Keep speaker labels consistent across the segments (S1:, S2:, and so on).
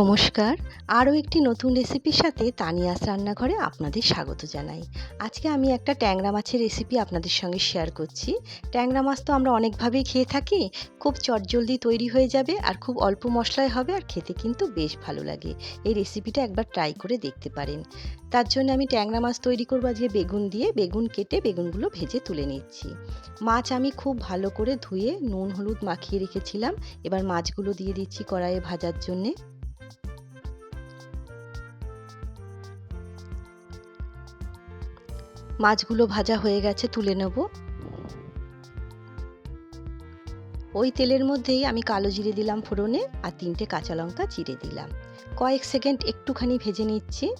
S1: নমস্কার। আরও একটি নতুন রেসিপির সাথে তানিয়াস রান্নাঘরে আপনাদের স্বাগত জানাই। আজকে আমি একটা ট্যাংরা মাছের রেসিপি আপনাদের সঙ্গে শেয়ার করছি। ট্যাংরা মাছ তো আমরা অনেকভাবেই খেয়ে থাকি, খুব চটজলদি তৈরি হয়ে যাবে আর খুব অল্প মশলায় হবে আর খেতে কিন্তু বেশ ভালো লাগে। এই রেসিপিটা একবার ট্রাই করে দেখতে পারেন। তার জন্য আমি ট্যাংরা মাছ তৈরি করব আজকে বেগুন দিয়ে। বেগুন কেটে বেগুনগুলো ভেজে তুলে নিচ্ছি। মাছ আমি খুব ভালো করে ধুয়ে নুন, হলুদ মাখিয়ে রেখেছিলাম। এবার মাছগুলো দিয়ে দিচ্ছি কড়াইয়ে ভাজার জন্যে। মাছগুলো ভাজা হয়ে গেছে, তুলে নেব। ওই তেলের মধ্যেই আমি কালো জিরে দিলাম ফোড়নে আর তিনটে কাঁচা লঙ্কা চিড়ে দিলাম। কয়েক সেকেন্ড একটুখানি ভেজে নিচ্ছি।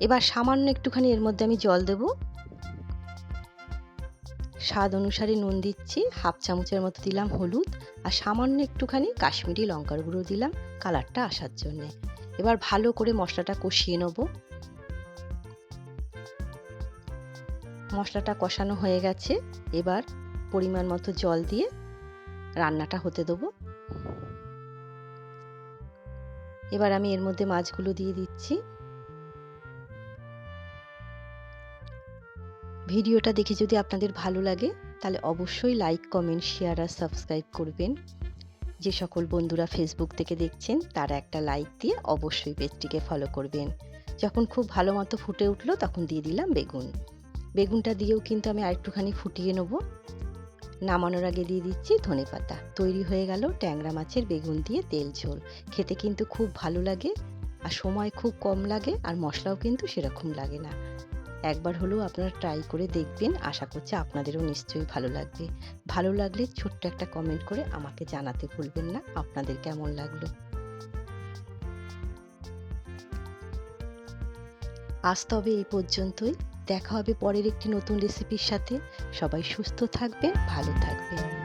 S1: এবার সামান্য একটুখানি এর মধ্যে আমি জল দেব। স্বাদ অনুসারে নুন দিচ্ছি, হাফ চামচের মতো দিলাম হলুদ আর সামান্য একটুখানি কাশ্মীরি লঙ্কার গুঁড়ো দিলাম কালারটা আসার জন্যে। এবার ভালো করে মশলাটা কষিয়ে নেব। মশলাটা কষানো হয়ে গেছে। এবার পরিমাণ মতো জল দিয়ে রান্নাটা হতে দেবো। এবার আমি এর মধ্যে মাছগুলো দিয়ে দিচ্ছি। ভিডিওটা দেখে যদি আপনাদের ভালো লাগে, তাহলে অবশ্যই লাইক, কমেন্ট, শেয়ার আর সাবস্ক্রাইব করবেন। যে সকল বন্ধুরা ফেসবুক থেকে দেখছেন, তারা একটা লাইক দিয়ে অবশ্যই পেজটিকে ফলো করবেন। যখন খুব ভালো মতো ফুটে উঠল, তখন দিয়ে দিলাম বেগুন। বেগুনটা দিয়েও কিন্তু আমি আরেকটুখানি ফুটিয়ে নেব। নামানোর আগে দিয়ে দিচ্ছি ধনে পাতা। তৈরি হয়ে গেল ট্যাংরা মাছের বেগুন দিয়ে তেল ঝোল। খেতে কিন্তু খুব ভালো লাগে আর সময় খুব কম লাগে আর মশলাও কিন্তু সেরকম লাগে না। একবার হলেও আপনারা ট্রাই করে দেখবেন, আশা করছি আপনাদেরও নিশ্চয়ই ভালো লাগবে। ভালো লাগলে ছোট্ট একটা কমেন্ট করে আমাকে জানাতে ভুলবেন না, আপনাদের কেমন লাগল? আজ তবে এই পর্যন্তই। দেখা হবে পরের একটি নতুন রেসিপির সাথে। সবাই সুস্থ থাকবে ভালো থাকবেন।